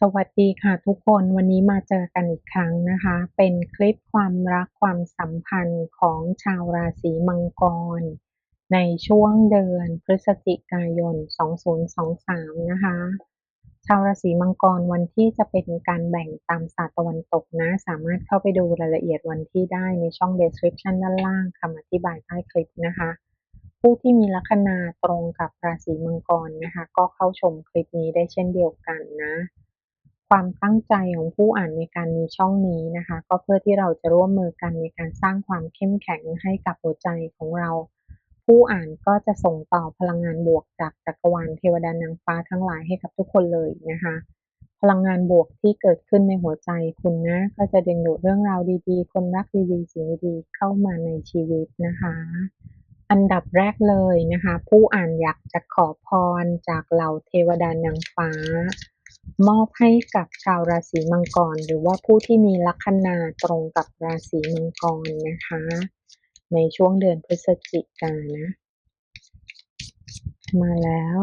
สวัสดีค่ะทุกคนวันนี้มาเจอกันอีกครั้งนะคะ เป็นคลิปความรักความสัมพันธ์ของชาวราศีมังกร ในช่วงเดือนพฤศจิกายน 2023 นะคะ ชาวราศีมังกรวันที่จะเป็นการแบ่งตามศาสตร์ตะวันตกนะ สามารถเข้าไปดูรายละเอียดวันที่ได้ในช่อง description ด้านล่างคำอธิบายใต้คลิปนะคะ ผู้ที่มีลัคนาตรงกับราศีมังกรนะคะ ก็เข้าชมคลิปนี้ได้เช่นเดียวกันนะ ความตั้งใจของผู้อ่านในการมีช่องนี้นะคะ ก็เพื่อที่เราจะร่วมมือกันในการสร้างความเข้มแข็งให้กับหัวใจของเรา ผู้อ่านก็จะส่งต่อพลังงานบวกจากจักรวาลเทวดานางฟ้าทั้งหลายให้กับทุกคนเลยนะคะพลังงานบวกที่เกิดขึ้นในหัวใจคุณนะ ก็จะดึงดูดเรื่องราวดีๆ คนรักดีๆ สิ่งดีๆ เข้ามาในชีวิตนะคะ อันดับแรกเลยนะคะ ผู้อ่านอยากจะขอพรจากเหล่าเทวดานางฟ้า มอบให้กับชาวราศีมังกร หรือว่าผู้ที่มีลัคนาตรงกับราศีมังกรนะคะ ในช่วงเดือนพฤศจิกายนนะ มาแล้ว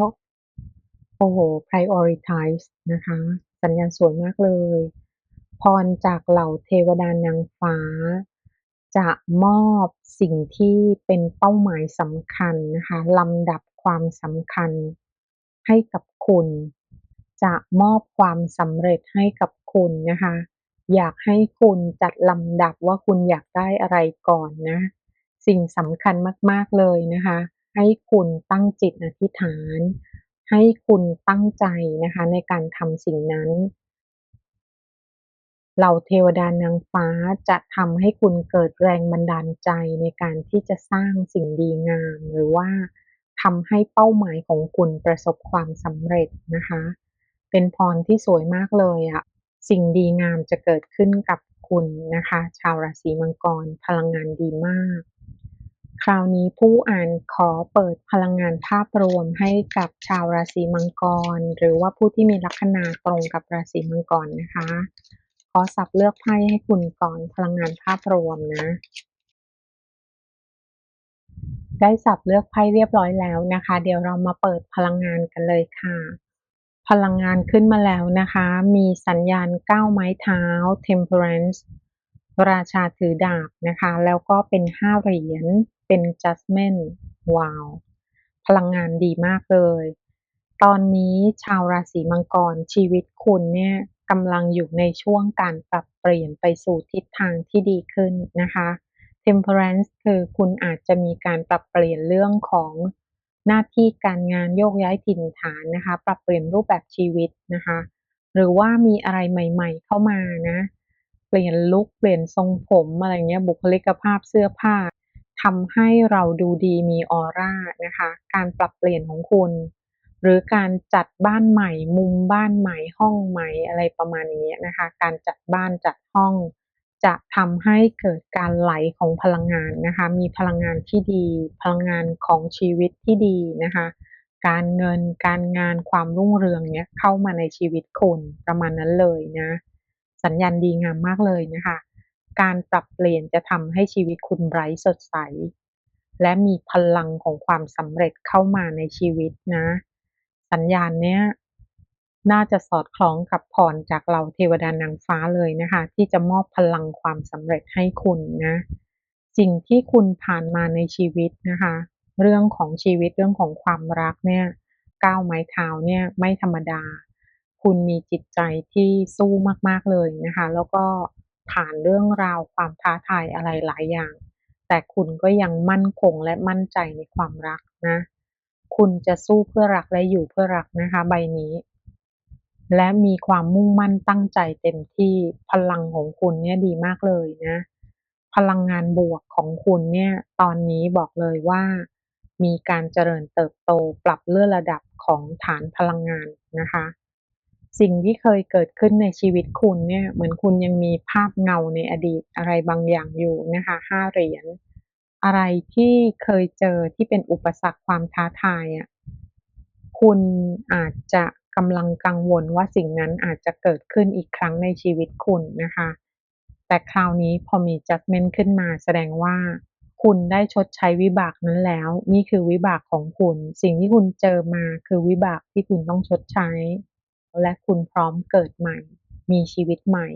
โอ้โห prioritize นะคะ สัญญาณสวยมากเลย พรจากเหล่าเทวดานางฟ้า จะมอบสิ่งที่เป็นเป้าหมายสำคัญนะคะลำดับความสำคัญให้กับคุณ จะมอบความสำเร็จให้กับคุณนะคะ อยากให้คุณจัดลำดับว่าคุณอยากได้อะไรก่อนนะ สิ่งสำคัญมากๆเลยนะคะ ให้คุณตั้งจิตอธิษฐาน ให้คุณตั้งใจนะคะในการทำสิ่งนั้นเหล่าเทวดานางฟ้าจะทำให้คุณเกิดแรงบันดาลใจในการที่จะสร้างสิ่งดีงาม หรือว่าทำให้เป้าหมายของคุณประสบความสำเร็จนะคะ เป็นพรที่สวยมากเลยอะสิ่งดีงามจะเกิดขึ้นกับคุณนะคะ ชาวราศีมังกรพลังงานดีมาก คราวนี้ผู้อ่านขอเปิดพลังงานภาพรวมให้กับชาวราศีมังกร หรือว่าผู้ที่มีลัคนาตรงกับราศีมังกรนะคะ ขอสับเลือกไพ่ให้คุณก่อนพลังงานภาพรวมนะได้สับเลือกไพ่เรียบร้อยแล้วนะคะ เดี๋ยวเรามาเปิดพลังงานกันเลยค่ะ พลังงานขึ้นมาแล้วนะคะ มีสัญญาณก้าวไม้เท้า temperance ราชาถือดาบนะคะ แล้วก็เป็นห้าเหรียญ เป็น judgment ว้าว พลังงานดีมากเลย ตอนนี้ชาวราศีมังกรชีวิตคุณเนี่ยกำลังอยู่ในช่วงการปรับเปลี่ยนไปสู่ทิศทางที่ดีขึ้นนะคะ temperance คือคุณอาจจะมีการปรับเปลี่ยนเรื่องของ หน้าที่การงานโยกย้ายถิ่นฐานนะคะ ปรับเปลี่ยนรูปแบบชีวิตนะคะ หรือว่ามีอะไรใหม่ ๆ เข้ามานะ เปลี่ยนลุคเปลี่ยนทรงผมอะไรเงี้ยบุคลิกภาพเสื้อผ้าทำให้เราดูดีมีออร่านะคะ การปรับเปลี่ยนของคุณ หรือการจัดบ้านใหม่ มุมบ้านใหม่ห้องใหม่อะไรประมาณนี้นะคะ การจัดบ้านจัดห้อง จะทำให้เกิดการไหลของพลังงานนะคะ มีพลังงานที่ดี พลังงานของชีวิตที่ดีนะคะ การเงิน การงานความรุ่งเรืองเนี้ยเข้ามาในชีวิตคุณประมาณนั้นเลยนะ สัญญาณดีงามมากเลยนะคะ การปรับเปลี่ยนจะทำให้ชีวิตคุณไร้สดใส และมีพลังของความสำเร็จเข้ามาในชีวิตนะ สัญญาณเนี้ย น่าจะสอดคล้องกับพรจากเราเทวดานางฟ้าเลยนะคะ ที่จะมอบพลังความสำเร็จให้คุณนะ สิ่งที่คุณผ่านมาในชีวิตนะคะ เรื่องของชีวิตเรื่องของความรักเนี่ยก้าวไม้เท้าเนี่ยไม่ธรรมดา คุณมีจิตใจที่สู้มากๆเลยนะคะ แล้วก็ผ่านเรื่องราวความท้าทายอะไรหลายอย่าง แต่คุณก็ยังมั่นคงและมั่นใจในความรักนะ คุณจะสู้เพื่อรักและอยู่เพื่อรักนะคะ ใบนี้ และมีความมุ่งมั่นตั้งใจเต็มที่พลังของคุณเนี่ยดีมากเลยนะ พลังงานบวกของคุณเนี่ยตอนนี้บอกเลยว่า มีการเจริญเติบโตปรับเลื่อนระดับของฐานพลังงานนะคะ สิ่งที่เคยเกิดขึ้นในชีวิตคุณเนี่ยเหมือนคุณยังมีภาพเงาในอดีตอะไรบางอย่างอยู่นะคะห้าเหรียญอะไรที่เคยเจอที่เป็นอุปสรรคความท้าทายอะคุณอาจจะ กำลังกังวลว่าสิ่งนั้นอาจจะเกิดขึ้นอีกครั้งในชีวิตคุณนะคะ แต่คราวนี้พอมี judgment ขึ้นมาแสดงว่า คุณได้ชดใช้วิบากนั้นแล้ว นี่คือวิบากของคุณ สิ่งที่คุณเจอมาคือวิบากที่คุณต้องชดใช้ และคุณพร้อมเกิดใหม่ มีชีวิตใหม่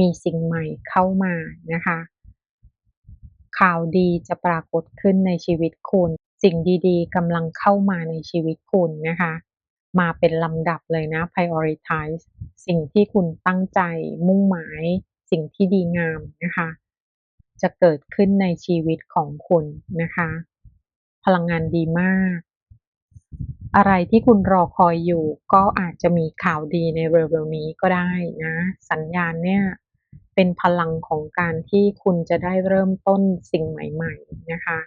มีสิ่งใหม่เข้ามานะคะ ข่าวดีจะปรากฏขึ้นในชีวิตคุณ สิ่งดีๆกำลังเข้ามาในชีวิตคุณนะคะ มาเป็นลำดับเลยนะ prioritize สิ่งที่คุณตั้งใจมุ่งหมาย สิ่งที่ดีงามนะคะ จะเกิดขึ้นในชีวิตของคุณนะคะ พลังงานดีมาก อะไรที่คุณรอคอยอยู่ก็อาจจะมีข่าวดีในเร็วๆนี้ก็ได้นะ สัญญาณเนี่ยเป็นพลังของการที่คุณจะได้เริ่มต้นสิ่งใหม่ ๆ นะคะ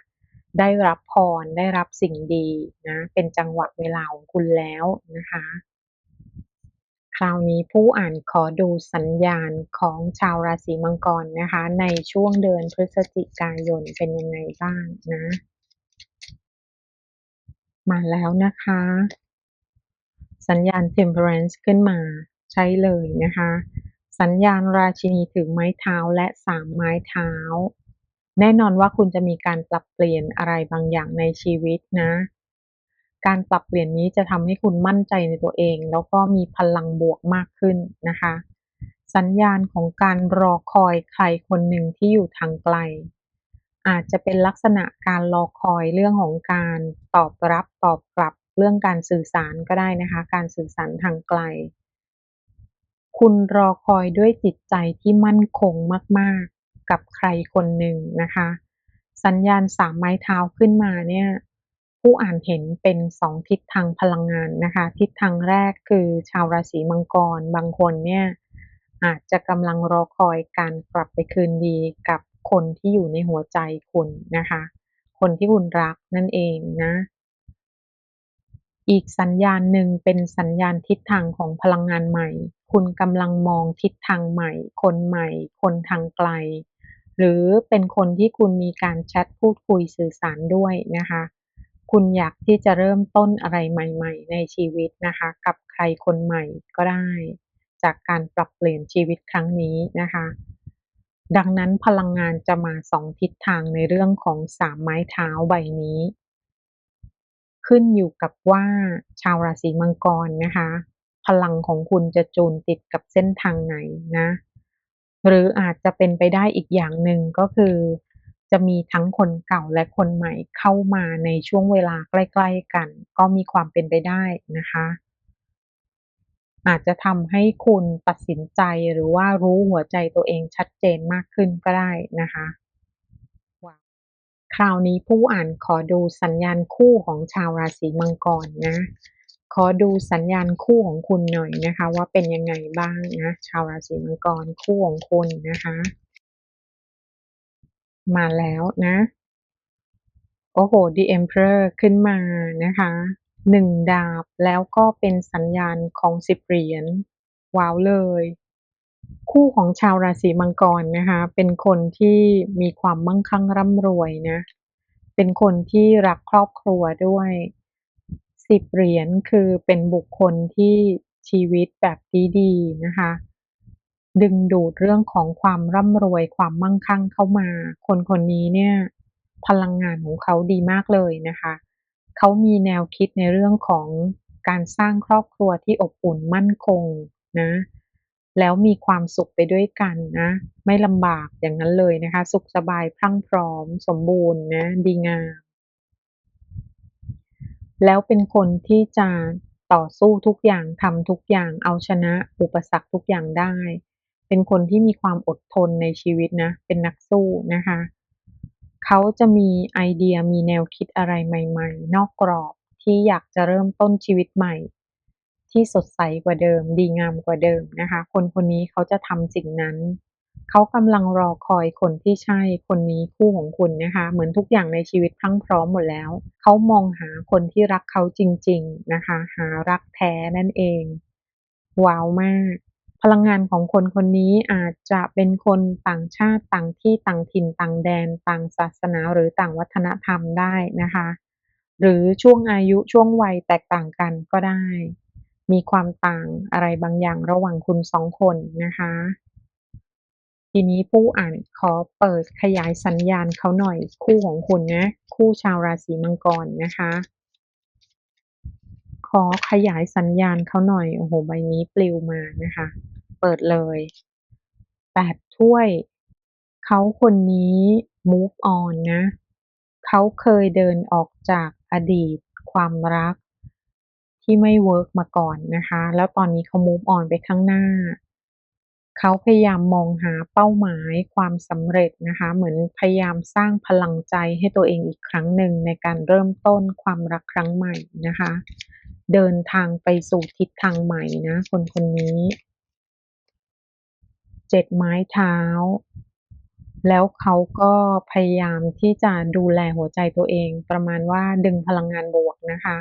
ได้รับพรได้รับสิ่งดีนะเป็นจังหวะเวลาของคุณแล้วนะคะ คราวนี้ผู้อ่านขอดูสัญญาณของชาวราศีมังกรนะคะ ในช่วงเดือนพฤศจิกายนเป็นยังไงบ้างนะ มาแล้วนะคะ สัญญาณ Temperance ขึ้นมาใช้เลยนะคะ สัญญาณราชินีถือไม้เท้าและสามไม้เท้า แน่นอนว่าคุณจะมีการปรับเปลี่ยนอะไรบางอย่างในชีวิตนะ การปรับเปลี่ยนนี้จะทำให้คุณมั่นใจในตัวเอง แล้วก็มีพลังบวกมากขึ้นนะคะ สัญญาณของการรอคอยใครคนหนึ่งที่อยู่ทางไกล อาจจะเป็นลักษณะการรอคอยเรื่องของการตอบรับตอบกลับเรื่องการสื่อสารก็ได้นะคะ การสื่อสารทางไกล คุณรอคอยด้วยจิตใจที่มั่นคงมากๆ กับใครคนหนึ่งนะคะ สัญญาณสามไม้เท้าขึ้นมาเนี่ยผู้อ่านเห็นเป็นสองทิศทางพลังงานนะคะ ทิศทางแรกคือชาวราศีมังกร บางคนเนี่ยอาจจะกำลังรอคอยการกลับไปคืนดีกับคนที่อยู่ในหัวใจคุณนะคะ คนที่คุณรักนั่นเองนะ อีกสัญญาณหนึ่งเป็นสัญญาณทิศทางของพลังงานใหม่ คุณกำลังมองทิศทางใหม่ คนใหม่ คนทางไกล หรือเป็นคนที่คุณมีการแชทพูดคุยสื่อสารด้วยนะคะ คุณอยากที่จะเริ่มต้นอะไรใหม่ ๆ ในชีวิตนะคะ กับใครคนใหม่ก็ได้ จากการปรับเปลี่ยนชีวิตครั้งนี้นะคะ ดังนั้นพลังงานจะมาสองทิศทางในเรื่องของสามไม้เท้าใบนี้ ขึ้นอยู่กับว่าชาวราศีมังกรนะคะ พลังของคุณจะจูนติดกับเส้นทางไหนนะ หรืออาจจะเป็นไปได้อีกอย่างหนึ่งก็คือ จะมีทั้งคนเก่าและคนใหม่เข้ามาในช่วงเวลาใกล้ๆกัน ก็มีความเป็นไปได้นะคะ อาจจะทำให้คุณตัดสินใจหรือว่ารู้หัวใจตัวเองชัดเจนมากขึ้นก็ได้นะคะคราวนี้ผู้อ่านขอดูสัญญาณคู่ของชาวราศีมังกรนะ ขอดูสัญญาณคู่ของคุณหน่อยนะคะ ว่าเป็นยังไงบ้างนะ ชาวราศีมังกรคู่ของคุณนะคะ มาแล้วนะ โอ้โห The Emperor ขึ้นมานะคะหนึ่งดาบแล้วก็เป็นสัญญาณของสิบเหรียญว้าวเลย คู่ของชาวราศีมังกรนะคะ เป็นคนที่มีความมั่งคั่งร่ำรวยนะ เป็นคนที่รักครอบครัวด้วย สิบเหรียญคือเป็นบุคคลที่ชีวิตแบบดีๆนะคะ ดึงดูดเรื่องของความร่ำรวยความมั่งคั่งเข้ามา คนคนนี้เนี่ยพลังงานของเขาดีมากเลยนะคะ เขามีแนวคิดในเรื่องของการสร้างครอบครัวที่อบอุ่นมั่นคงนะ แล้วมีความสุขไปด้วยกันนะ ไม่ลำบากอย่างนั้นเลยนะคะ สุขสบายพรั่งพร้อม สมบูรณ์นะ ดีงาม แล้วเป็นคนที่จะต่อสู้ทุกอย่างทำทุกอย่างเอาชนะอุปสรรคทุกอย่างได้ เป็นคนที่มีความอดทนในชีวิตนะ เป็นนักสู้นะคะ เขาจะมีไอเดียมีแนวคิดอะไรใหม่ ๆ นอกกรอบที่อยากจะเริ่มต้นชีวิตใหม่ ที่สดใสกว่าเดิม ดีงามกว่าเดิมนะคะ คนคนนี้เขาจะทำสิ่งนั้น เขากำลังรอคอยคนที่ใช่คนนี้คู่ของคุณนะคะ เหมือนทุกอย่างในชีวิตพรั่งพร้อมหมดแล้ว เขามองหาคนที่รักเขาจริง ๆนะคะ หารักแท้นั่นเอง ว้าวมาก พลังงานของคนคนนี้อาจจะเป็นคนต่างชาติต่างที่ต่างถิ่นต่างแดน ต่างศาสนาหรือต่างวัฒนธรรมได้นะคะ หรือช่วงอายุช่วงวัยแตกต่างกันก็ได้ มีความต่างอะไรบางอย่างระหว่างคุณสองคนนะคะ ทีนี้ผู้อ่านขอเปิดขยายสัญญาณเขาหน่อยคู่ของคุณนะ คู่ชาวราศีมังกรนะคะ ขอขยายสัญญาณเขาหน่อยโอ้โฮใบนี้ปลิวมานะคะ เปิดเลย8ถ้วย เขาคนนี้ move on นะ เขาเคยเดินออกจากอดีตความรักที่ไม่เวิร์กมาก่อนนะคะ แล้วตอนนี้เขา move on ไปข้างหน้า เขาพยายามมองหาเป้าหมายความสำเร็จนะคะ เหมือนพยายามสร้างพลังใจให้ตัวเองอีกครั้งหนึ่งในการเริ่มต้นความรักครั้งใหม่นะคะ เดินทางไปสู่ทิศทางใหม่นะคนคนนี้7ไม้เท้า แล้วเขาก็พยายามที่จะดูแลหัวใจตัวเอง ประมาณว่าดึงพลังงานบวกนะคะ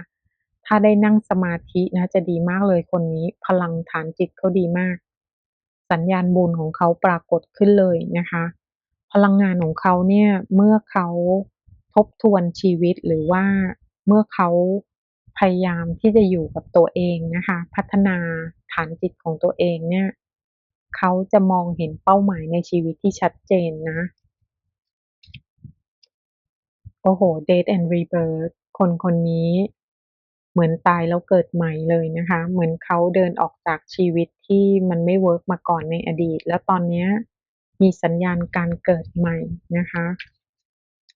ถ้าได้นั่งสมาธินะจะดีมากเลยคนนี้พลังฐานจิตเขาดีมาก สัญญาณบุญของเขาปรากฏขึ้นเลยนะคะ พลังงานของเขาเนี่ยเมื่อเขาทบทวนชีวิตหรือว่าเมื่อเขาพยายามที่จะอยู่กับตัวเองนะคะ พัฒนาฐานจิตของตัวเองเนี่ยเขาจะมองเห็นเป้าหมายในชีวิตที่ชัดเจนนะ โอ้โฮ Death and Rebirth คนคนนี้ เหมือนตายแล้วเกิดใหม่เลยนะคะ เหมือนเขาเดินออกจากชีวิตที่มันไม่เวิร์กมาก่อนในอดีต แล้วตอนนี้มีสัญญาณการเกิดใหม่นะคะ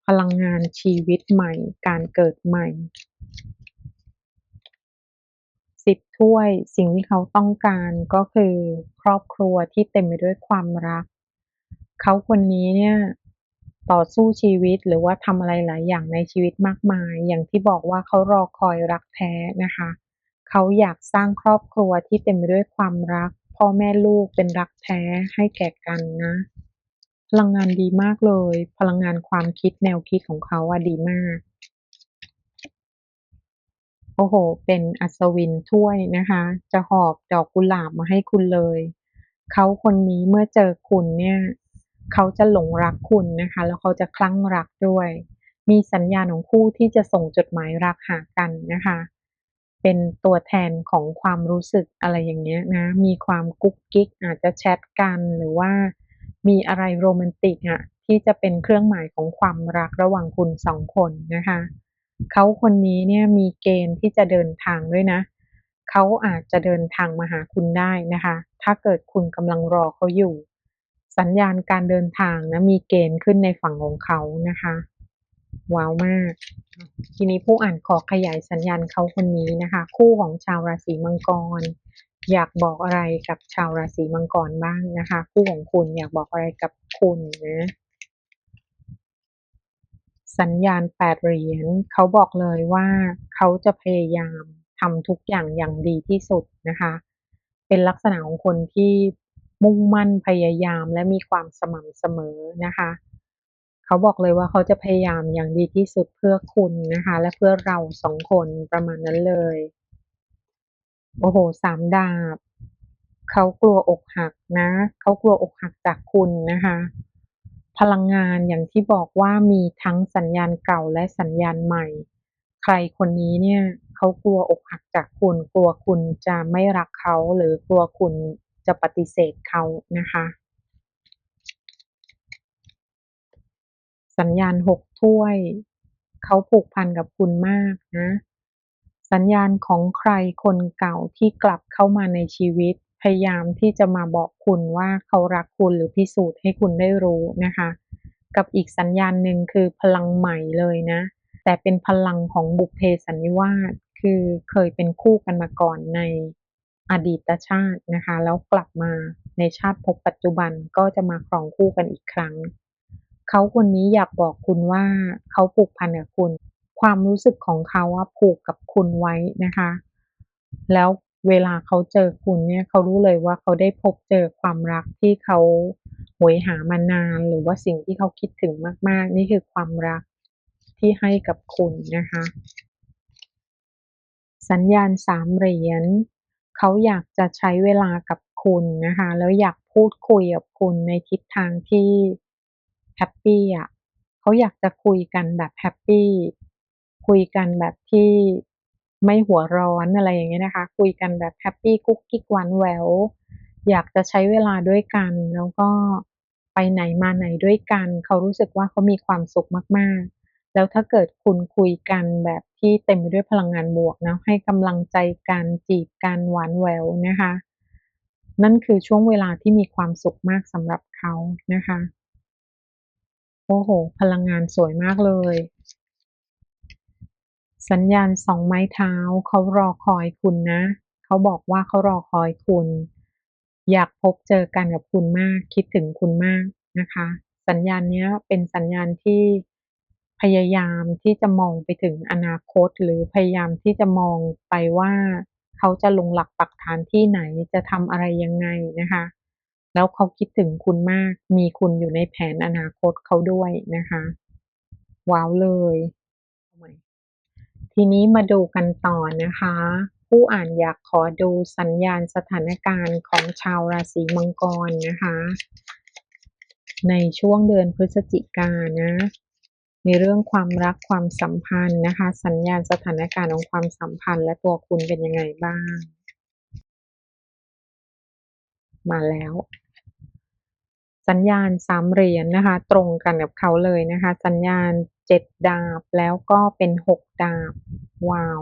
พลังงานชีวิตใหม่ การเกิดใหม่10ถ้วยสิ่งที่เขาต้องการก็คือครอบครัวที่เต็มไปด้วยความรัก เขาคนนี้เนี่ย ต่อสู้ชีวิตหรือว่าทำอะไรหลายอย่างในชีวิตมากมาย อย่างที่บอกว่าเขารอคอยรักแท้นะคะ เขาอยากสร้างครอบครัวที่เต็มไปด้วยความรัก พ่อแม่ลูกเป็นรักแท้ให้แก่กันนะ พลังงานดีมากเลย พลังงานความคิดแนวคิดของเขาอะดีมาก โอ้โฮเป็นอัศวินถ้วยนะคะ จะหอบดอกกุหลาบมาให้คุณเลย เขาคนนี้เมื่อเจอคุณเนี่ย เขาจะหลงรักคุณนะคะ แล้วเขาจะคลั่งรักด้วย มีสัญญาณของคู่ที่จะส่งจดหมายรักหากันนะคะ เป็นตัวแทนของความรู้สึกอะไรอย่างเงี้ยนะ มีความกุ๊กกิ๊กอาจจะแชตกันหรือว่ามีอะไรโรแมนติกอะที่จะเป็นเครื่องหมายของความรักระหว่างคุณ2คนนะคะ เขาคนนี้เนี่ยมีเกณฑ์ที่จะเดินทางด้วยนะ เขาอาจจะเดินทางมาหาคุณได้นะคะ ถ้าเกิดคุณกำลังรอเขาอยู่ สัญญาณการเดินทางนะมีเกณฑ์ขึ้นในฝั่งของเขานะคะว้าวมาก ทีนี้ผู้อ่านขอขยายสัญญาณเขาคนนี้นะคะ คู่ของชาวราศีมังกร อยากบอกอะไรกับชาวราศีมังกรบ้างนะคะ คู่ของคุณอยากบอกอะไรกับคุณนะสัญญาณ8เหรียญเขาบอกเลยว่าเขาจะพยายามทำทุกอย่างอย่างดีที่สุดนะคะ เป็นลักษณะของคนที่ มุ่งมั่นพยายามและมีความสม่ำเสมอนะคะ เขาบอกเลยว่าเขาจะพยายามอย่างดีที่สุดเพื่อคุณนะคะ และเพื่อเรา2คนประมาณนั้นเลย โอ้โฮ3ดาบ เขากลัวอกหักนะ เขากลัวอกหักจากคุณนะคะ พลังงานอย่างที่บอกว่ามีทั้งสัญญาณเก่าและสัญญาณใหม่ ใครคนนี้เนี่ย เขากลัวอกหักจากคุณ กลัวคุณจะไม่รักเขาหรือกลัวคุณ จะปฏิเสธเขานะคะ สัญญาณ6ถ้วย เขาผูกพันกับคุณมากนะ สัญญาณของใครคนเก่าที่กลับเข้ามาในชีวิต พยายามที่จะมาบอกคุณว่าเขารักคุณหรือพิสูจน์ให้คุณได้รู้นะคะ กับอีกสัญญาณหนึ่งคือพลังใหม่เลยนะ แต่เป็นพลังของบุพเพสันนิวาสคือเคยเป็นคู่กันมาก่อนใน อดีตชาตินะคะ แล้วกลับมาในชาติภพปัจจุบันก็จะมาครองคู่กันอีกครั้ง เขาคนนี้อยากบอกคุณว่าเขาผูกพันกับคุณ ความรู้สึกของเขาอะผูกกับคุณไว้นะคะ แล้วเวลาเขาเจอคุณเนี่ยเขารู้เลยว่าเขาได้พบเจอความรักที่เขาโหยหามานาน หรือว่าสิ่งที่เขาคิดถึงมาก ๆ นี่คือความรักที่ให้กับคุณนะคะ สัญญาณ3เหรียญ เขาอยากจะใช้เวลากับคุณนะคะ แล้วอยากพูดคุยกับคุณในทิศทางที่แฮปปี้อะเขาอยากจะคุยกันแบบแฮปปี้คุยกันแบบที่ไม่หัวร้อนอะไรอย่างเงี้ยนะคะ คุยกันแบบแฮปปี้กุ๊กกิ๊กหวานแหววอยากจะใช้เวลาด้วยกัน แล้วก็ไปไหนมาไหนด้วยกัน เขารู้สึกว่าเขามีความสุขมาก ๆ แล้วถ้าเกิดคุณคุยกันแบบที่เต็มไปด้วยพลังงานบวกนะให้กำลังใจกันจีบกันหวานแหววนะคะ นั่นคือช่วงเวลาที่มีความสุขมากสำหรับเขานะคะ โอ้โห พลังงานสวยมากเลย สัญญาณสองไม้เท้าเขารอคอยคุณนะเขาบอกว่าเขารอคอยคุณ อยากพบเจอกันกับคุณมาก คิดถึงคุณมากนะคะ สัญญาณนี้เป็นสัญญาณที่ พยายามที่จะมองไปถึงอนาคต หรือพยายามที่จะมองไปว่าเขาจะลงหลักปักฐานที่ไหนจะทำอะไรยังไงนะคะ แล้วเขาคิดถึงคุณมาก มีคุณอยู่ในแผนอนาคตเขาด้วยนะคะ ว้าวเลยทีนี้มาดูกันต่อนะคะ ผู้อ่านอยากขอดูสัญญาณสถานการณ์ของชาวราศีมังกรนะคะ ในช่วงเดือนพฤศจิกายนนะ ในเรื่องความรักความสัมพันธ์นะคะ สัญญาณสถานการณ์ของความสัมพันธ์ และตัวคุณเป็นยังไงบ้าง มาแล้ว สัญญาณสามเหรียญนะคะ ตรงกันกับเขาเลยนะคะ สัญญาณเจ็ดดาบแล้วก็เป็นหกดาบว้าว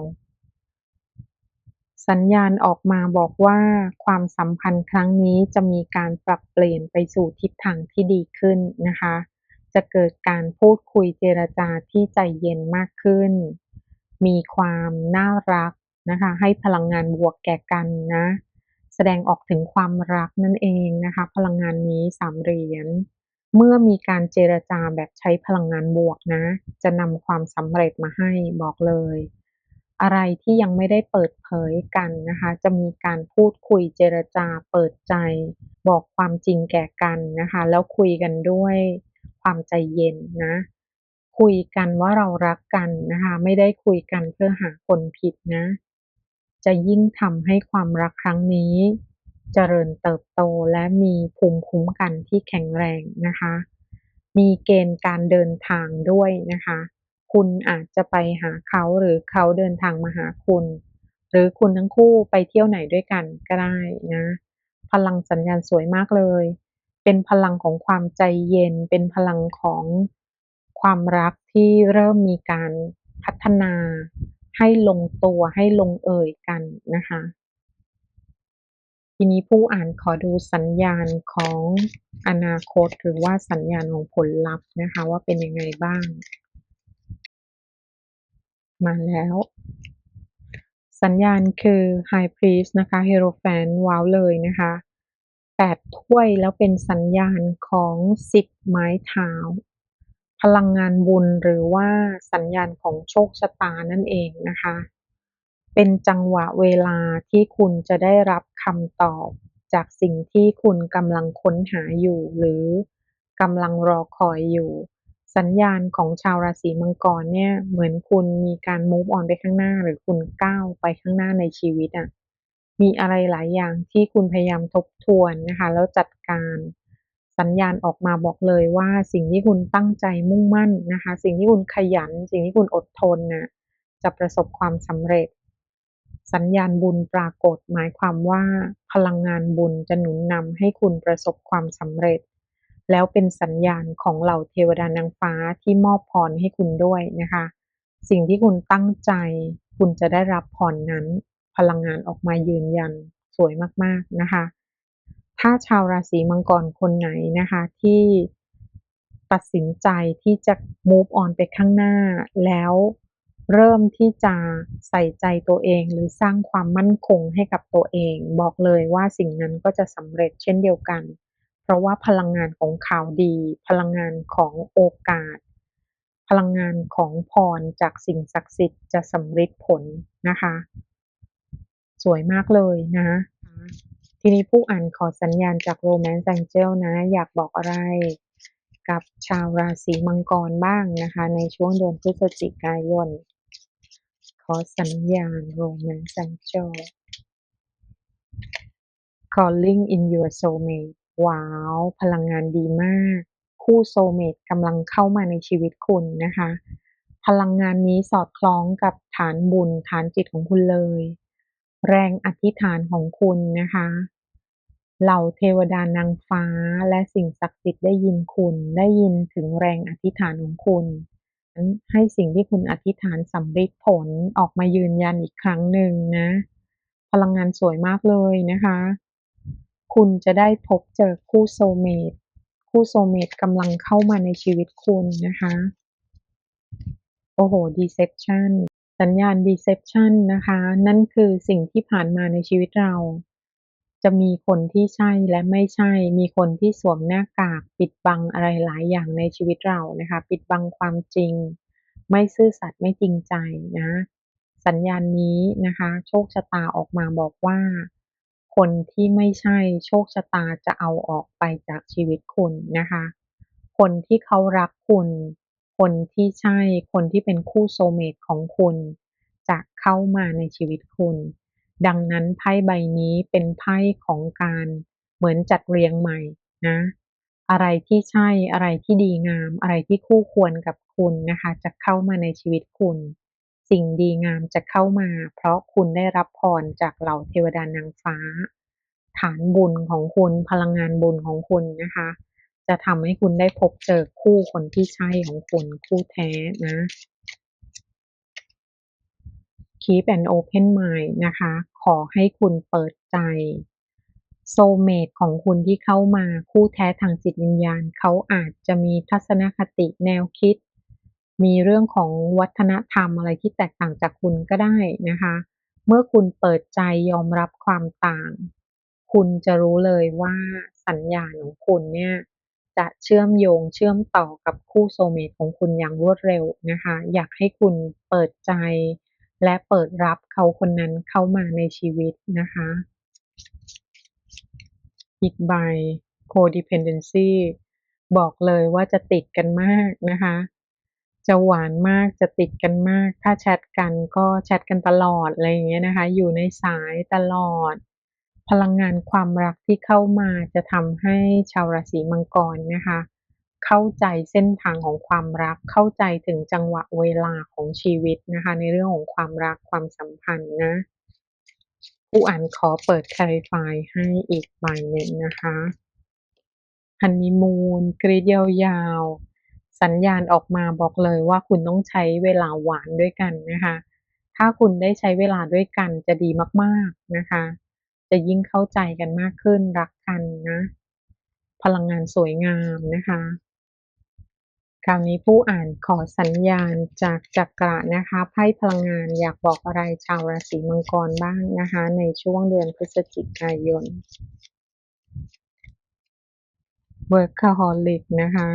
สัญญาณออกมาบอกว่าความสัมพันธ์ครั้งนี้จะมีการปรับเปลี่ยนไปสู่ทิศทางที่ดีขึ้นนะคะ จะเกิดการพูดคุยเจรจาที่ใจเย็นมากขึ้น มีความน่ารักนะคะ ให้พลังงานบวกแก่กันนะ แสดงออกถึงความรักนั่นเองนะคะ พลังงานนี้สามเหรียญ เมื่อมีการเจรจาแบบใช้พลังงานบวกนะ จะนำความสำเร็จมาให้บอกเลย อะไรที่ยังไม่ได้เปิดเผยกันนะคะ จะมีการพูดคุยเจรจาเปิดใจ บอกความจริงแก่กันนะคะ แล้วคุยกันด้วย ความใจเย็นนะ คุยกันว่าเรารักกันนะคะ ไม่ได้คุยกันเพื่อหาคนผิดนะ จะยิ่งทำให้ความรักครั้งนี้เจริญเติบโตและมีภูมิคุ้มกันที่แข็งแรงนะคะ มีเกณฑ์การเดินทางด้วยนะคะ คุณอาจจะไปหาเขาหรือเขาเดินทางมาหาคุณ หรือคุณทั้งคู่ไปเที่ยวไหนด้วยกันก็ได้นะ พลังสัญญาณสวยมากเลย เป็นพลังของความใจเย็น เป็นพลังของความรักที่เริ่มมีการพัฒนาให้ลงตัวให้ลงเอ่ยกันนะคะทีนี้ผู้อ่านขอดูสัญญาณของอนาคต หรือว่าสัญญาณของผลลัพธ์นะคะ ว่าเป็นยังไงบ้าง มาแล้ว สัญญาณคือ High Priest นะคะ Hierophant ว้าวเลยนะคะ แปดถ้วยแล้วเป็นสัญญาณของสิบไม้เท้า พลังงานบุญหรือว่าสัญญาณของโชคชะตานั่นเองนะคะ เป็นจังหวะเวลาที่คุณจะได้รับคำตอบจากสิ่งที่คุณกำลังค้นหาอยู่หรือกำลังรอคอยอยู่ สัญญาณของชาวราศีมังกรเนี่ยเหมือนคุณมีการ move on ไปข้างหน้าหรือคุณก้าวไปข้างหน้าในชีวิตอะ่ะ มีอะไรหลายอย่างที่คุณพยายามทบทวนนะคะแล้วจัดการสัญญาณออกมาบอกเลยว่าสิ่งที่คุณตั้งใจมุ่งมั่นนะคะ สิ่งที่คุณขยัน สิ่งที่คุณอดทนนะ่ะจะประสบความสำเร็จ สัญญาณบุญปรากฏ หมายความว่าพลังงานบุญจะหนุนนำให้คุณประสบความสำเร็จ แล้วเป็นสัญญาณของเหล่าเทวดานางฟ้าที่มอบพรให้คุณด้วยนะคะ สิ่งที่คุณตั้งใจ คุณจะได้รับพรนั้น พลังงานออกมายืนยันสวยมากๆนะคะ ถ้าชาวราศีมังกรคนไหนนะคะที่ตัดสินใจที่จะ move on ไปข้างหน้า แล้วเริ่มที่จะใส่ใจตัวเอง หรือสร้างความมั่นคงให้กับตัวเอง บอกเลยว่าสิ่งนั้นก็จะสำเร็จเช่นเดียวกัน เพราะว่าพลังงานของข่าวดี พลังงานของโอกาส พลังงานของพรจากสิ่งศักดิ์สิทธิ์จะสำเร็จผลนะคะ วยมากเลยนะ ทีนี้ผู้อ่านขอสัญญาณจากโรแมนต์แองเจลนะ อยากบอกอะไรกับชาวราศีมังกรบ้างนะคะ ในช่วงเดือนพฤศจิกายน ขอสัญญาณ Romance Angel Calling in your soulmate ว้าว พลังงานดีมาก คู่โซเมตกำลังเข้ามาในชีวิตคุณนะคะ พลังงานนี้สอดคล้องกับฐานบุญฐานจิตของคุณเลย แรงอธิษฐานของคุณนะคะเหล่าเทวดานางฟ้าและสิ่งศักดิ์สิทธิ์ได้ยินคุณ ได้ยินถึงแรงอธิษฐานของคุณ ให้สิ่งที่คุณอธิษฐานสำเร็จผลออกมายืนยันอีกครั้งหนึ่งนะ พลังงานสวยมากเลยนะคะ คุณจะได้พบเจอคู่โซเมตคู่โซเมตกำลังเข้ามาในชีวิตคุณนะคะ โอ้โห deception สัญญาณ deception นะคะ นั่นคือสิ่งที่ผ่านมาในชีวิตเรา จะมีคนที่ใช่และไม่ใช่ มีคนที่สวมหน้ากากปิดบังอะไรหลายอย่างในชีวิตเรานะคะ ปิดบังความจริง ไม่ซื่อสัตย์ไม่จริงใจนะ สัญญาณนี้นะคะ โชคชะตาออกมาบอกว่า คนที่ไม่ใช่โชคชะตาจะเอาออกไปจากชีวิตคุณนะคะ คนที่เขารักคุณ คนที่ใช่คนที่เป็นคู่โซเมตของคุณ จะเข้ามาในชีวิตคุณ ดังนั้นไพ่ใบนี้เป็นไพ่ของการเหมือนจัดเรียงใหม่นะ อะไรที่ใช่อะไรที่ดีงาม อะไรที่คู่ควรกับคุณนะคะ จะเข้ามาในชีวิตคุณ สิ่งดีงามจะเข้ามา เพราะคุณได้รับพรจากเหล่าเทวดานางฟ้า ฐานบุญของคุณพลังงานบุญของคุณนะคะ จะทำให้คุณได้พบเจอคู่คนที่ใช่ของคุณคู่แท้นะ Keep an open mind นะคะ ขอให้คุณเปิดใจโซเมตของคุณที่เข้ามาคู่แท้ทางจิตวิญญาณ เขาอาจจะมีทัศนคติแนวคิด มีเรื่องของวัฒนธรรมอะไรที่แตกต่างจากคุณก็ได้นะคะ เมื่อคุณเปิดใจยอมรับความต่าง คุณจะรู้เลยว่าสัญญาณของคุณเนี่ย จะเชื่อมโยงเชื่อมต่อกับคู่โซเมตของคุณอย่างรวดเร็วนะคะ อยากให้คุณเปิดใจ และเปิดรับเขาคนนั้นเข้ามาในชีวิตนะคะอีกใบ codependency บอกเลยว่าจะติดกันมากนะคะ จะหวานมากจะติดกันมาก ถ้าแชตกันก็แชตกันตลอดอะไรอย่างเงี้ยนะคะ อยู่ในสายตลอด พลังงานความรักที่เข้ามาจะทำให้ชาวราศีมังกรนะคะ เข้าใจเส้นทางของความรัก เข้าใจถึงจังหวะเวลาของชีวิตนะคะ ในเรื่องของความรักความสัมพันธ์นะ ผู้อ่านขอเปิด clarify ให้อีกใบหนึ่งนะคะฮันนีมูนกรีดยาวๆสัญญาณออกมาบอกเลยว่าคุณต้องใช้เวลาหวานด้วยกันนะคะ ถ้าคุณได้ใช้เวลาด้วยกันจะดีมากๆนะคะ จะยิ่งเข้าใจกันมากขึ้นรักกันนะ พลังงานสวยงามนะคะ คราวนี้ผู้อ่านขอสัญญาณจากจักระนะคะไพ่พลังงานอยากบอกอะไรชาวราศีมังกรบ้างนะคะ ในช่วงเดือนพฤศจิกายน workaholic นะคะ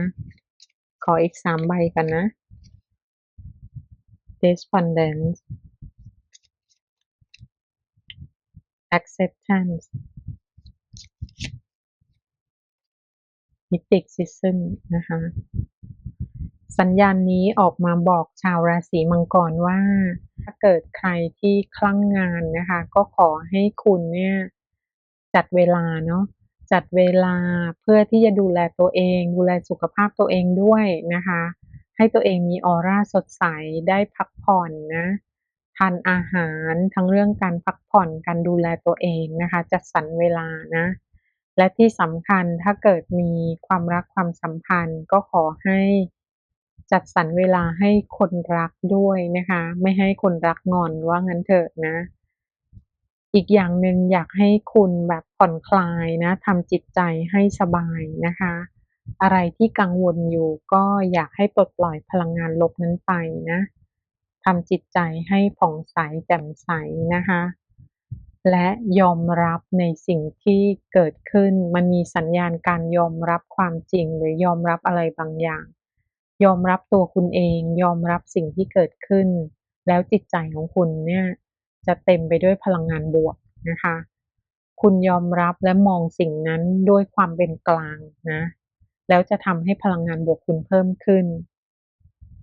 ขออีกสามใบกันนะ despondence acceptance mysticism นะคะ สัญญาณนี้ออกมาบอกชาวราศีมังกรว่า ถ้าเกิดใครที่คลั่งงานนะคะ ก็ขอให้คุณเนี่ยจัดเวลาเนาะจัดเวลาเพื่อที่จะดูแลตัวเอง ดูแลสุขภาพตัวเองด้วยนะคะ ให้ตัวเองมีออร่าสดใสได้พักผ่อนนะ ทานอาหาร ทั้งเรื่องการพักผ่อนการดูแลตัวเองนะคะ จัดสรรเวลานะ และที่สำคัญถ้าเกิดมีความรักความสัมพันธ์ก็ขอให้จัดสรรเวลาให้คนรักด้วยนะคะ ไม่ให้คนรักงอนว่างั้นเถอะนะ อีกอย่างหนึ่งอยากให้คุณแบบผ่อนคลายนะทำจิตใจให้สบายนะคะ อะไรที่กังวลอยู่ก็อยากให้ปลดปล่อยพลังงานลบนั้นไปนะ ทำจิตใจให้ผ่องใสแจ่มใสนะคะ และยอมรับในสิ่งที่เกิดขึ้น มันมีสัญญาณการยอมรับความจริง หรือยอมรับอะไรบางอย่าง ยอมรับตัวคุณเอง ยอมรับสิ่งที่เกิดขึ้น แล้วจิตใจของคุณเนี่ยจะเต็มไปด้วยพลังงานบวกนะคะ คุณยอมรับและมองสิ่งนั้นด้วยความเป็นกลางนะ แล้วจะทำให้พลังงานบวกคุณเพิ่มขึ้น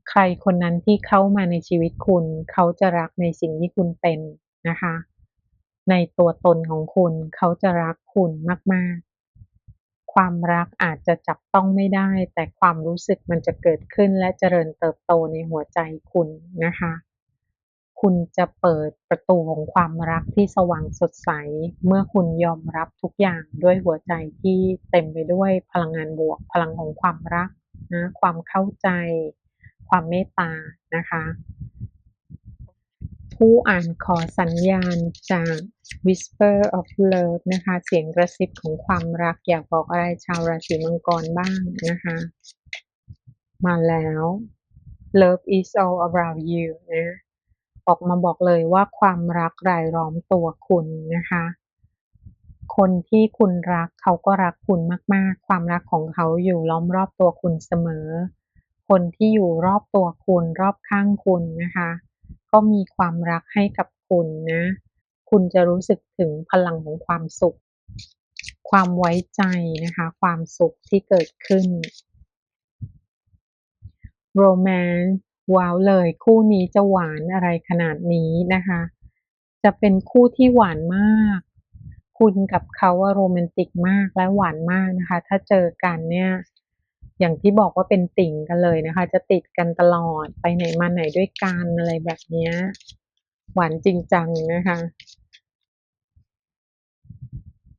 ใครคนนั้นที่เข้ามาในชีวิตคุณ เขาจะรักในสิ่งที่คุณเป็นนะคะ ในตัวตนของคุณเขาจะรักคุณมาก ๆ ความรักอาจจะจับต้องไม่ได้ แต่ความรู้สึกมันจะเกิดขึ้นและเจริญเติบโตในหัวใจคุณนะคะ คุณจะเปิดประตูของความรักที่สว่างสดใส เมื่อคุณยอมรับทุกอย่างด้วยหัวใจที่เต็มไปด้วยพลังงานบวก พลังของความรักนะความเข้าใจ ความเมตตานะคะ ผู้อ่านขอสัญญาณจาก Whisper of Love นะคะ เสียงกระซิบของความรักอยากบอกอะไรชาวราศีมังกรบ้างนะคะ มาแล้ว Love is all around you นะออกมาบอกเลยว่าความรักรายล้อมตัวคุณนะคะ คนที่คุณรักเขาก็รักคุณมาก ๆ ความรักของเขาอยู่ล้อมรอบตัวคุณเสมอ คนที่อยู่รอบตัวคุณรอบข้างคุณนะคะ ก็มีความรักให้กับคุณนะ คุณจะรู้สึกถึงพลังของความสุข ความไว้ใจนะคะ ความสุขที่เกิดขึ้นโรแมนต์ว้าวเลย คู่นี้จะหวานอะไรขนาดนี้นะคะ จะเป็นคู่ที่หวานมาก คุณกับเขาอะโรแมนติกมากและหวานมากนะคะ ถ้าเจอกันเนี่ย อย่างที่บอกว่าเป็นติ่งกันเลยนะคะ จะติดกันตลอดไปไหนมาไหนด้วยกันอะไรแบบนี้หวานจริงจังนะคะ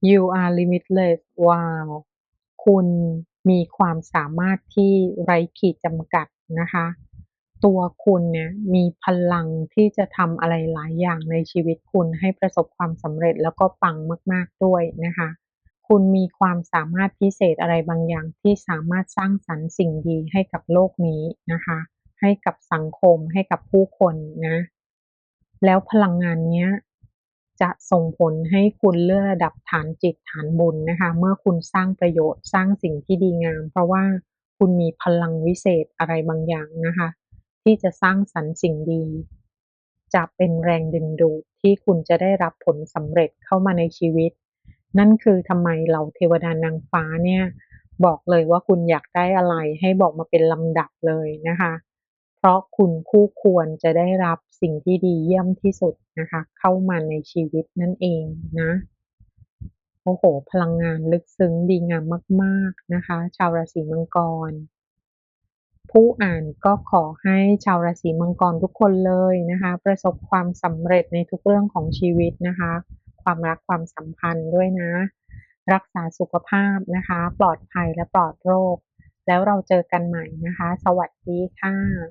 You are limitless ว้าวคุณมีความสามารถที่ไร้ขีดจำกัดนะคะ ตัวคุณเนี่ยมีพลังที่จะทำอะไรหลายอย่างในชีวิตคุณให้ประสบความสำเร็จแล้วก็ปังมาก ๆด้วยนะคะ คุณมีความสามารถพิเศษอะไรบางอย่างที่สามารถสร้างสรรค์สิ่งดีให้กับโลกนี้นะคะ ให้กับสังคมให้กับผู้คนนะ แล้วพลังงานเนี้ยจะส่งผลให้คุณเลื่อนระดับฐานจิตฐานบุญนะคะ เมื่อคุณสร้างประโยชน์สร้างสิ่งที่ดีงาม เพราะว่าคุณมีพลังวิเศษอะไรบางอย่างนะคะ ที่จะสร้างสรรค์สิ่งดี จะเป็นแรงดึงดูดที่คุณจะได้รับผลสำเร็จเข้ามาในชีวิต นั่นคือทำไมเหล่าเทวดานางฟ้าเนี่ยบอกเลยว่าคุณอยากได้อะไรให้บอกมาเป็นลำดับเลยนะคะ เพราะคุณคู่ควรจะได้รับสิ่งที่ดีเยี่ยมที่สุดนะคะ เข้ามาในชีวิตนั่นเองนะโอ้โฮพลังงานลึกซึ้งดีงามมาก ๆนะคะ ชาวราศีมังกร ผู้อ่านก็ขอให้ชาวราศีมังกรทุกคนเลยนะคะ ประสบความสำเร็จในทุกเรื่องของชีวิตนะคะ ความรักความสัมพันธ์ด้วยนะ รักษาสุขภาพนะคะ ปลอดภัยและปลอดโรค แล้วเราเจอกันใหม่นะคะ สวัสดีค่ะ